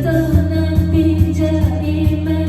난 빈자리만